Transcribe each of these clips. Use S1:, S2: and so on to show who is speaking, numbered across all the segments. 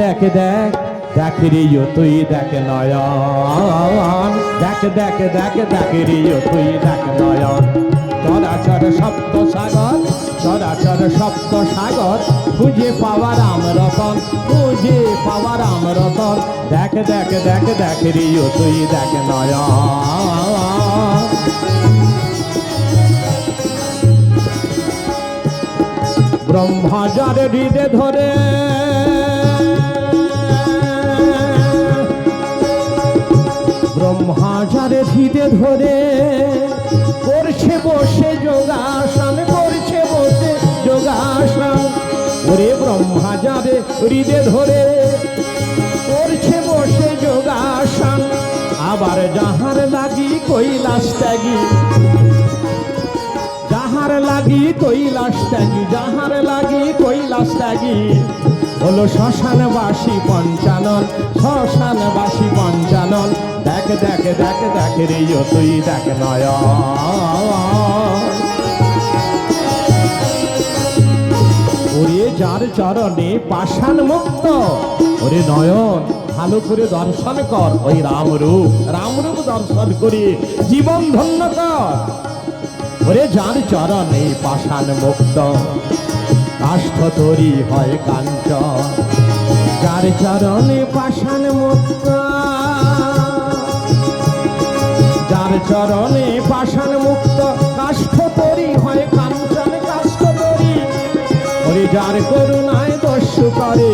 S1: দেখ দেখ দেখ রিও তুই দেখ নয়ন। দেখ দেখ দেখ দেখ রিও তুই দেখ নয়ন। চরাচর সপ্ত সাগর, চরাচর সপ্ত সাগর, খুঁজে পাওয়ার আমরতন খুঁজে পাওয়ার দেখ দেখ দেখ দেখ রিও তুই দেখ নয়ন। ব্রহ্মাজার হৃদে ধরে ব্রহ্মাজারে হৃদে ধরে করছে বসে যোগাসন, করছে বসে যোগাসন। ওরে ব্রহ্মাজারে হৃদে ধরে করছে বসে যোগাসন, আবার যাহার লাগি কৈলাস ত্যাগী। যাহার লাগি কৈলাস ত্যাগী, যাহার লাগি কৈলাস ত্যাগী। হলো শ্মশানবাসী পঞ্চানন দেখ দেখ দেখ রে তুই দেখ নয়। ওরে যার চরণে পাষাণ মুক্ত, ওরে নয়ন ভালো করে দর্শন কর। ওই রামরূপ রামরূপ দর্শন করে, জীবন ধন্য কর। ওরে যার চরণে পাষাণ মুক্ত, কাষ্ঠ তরি হয় কাঞ্চন। যার চরণে পাষাণ মুক্ত চরণে পাষাণ মুক্ত কাষ্ঠ হয় কাঞ্চন কাষ্ঠ তরি যার করুণায় দস্যু করে।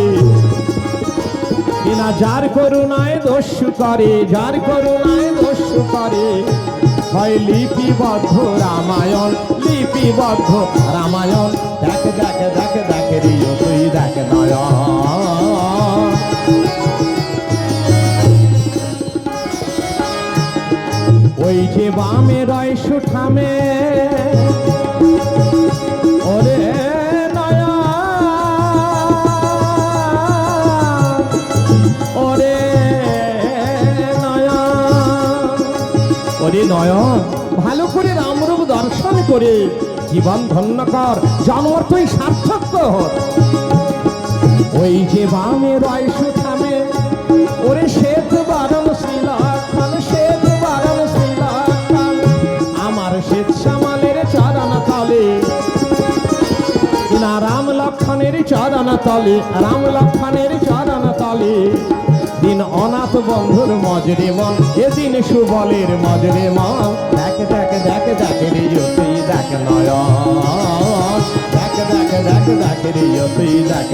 S1: কিনা যার করুণায় দস্যু করে, যার করুণায় দস্যু করে। হয় লিপিবদ্ধ রামায়ণ লিপিবদ্ধ রামায়ণ। দেখ দেখ দেখ দেখ রিও ওই যে বামে রয় সুঠামে ওরে ওরে ওরে নয়ন, ভালো করে রামরূপ দর্শন করে জীবন ধন্য কর জন্ম তুই সার্থক কর ওই যে বামে রয় সুঠামে ওরে সে বারণ লক্ষণের চরণ তলে, রাম লক্ষণের চরণ তলে। দিন অনাথ বন্ধুর মজরে মন, এদিন সুবলের মজরে মন। দেখ দেখ দেখ দেখ রে তুই দেখ নয় দেখ দেখ দেখ দেখ রে তুই দেখ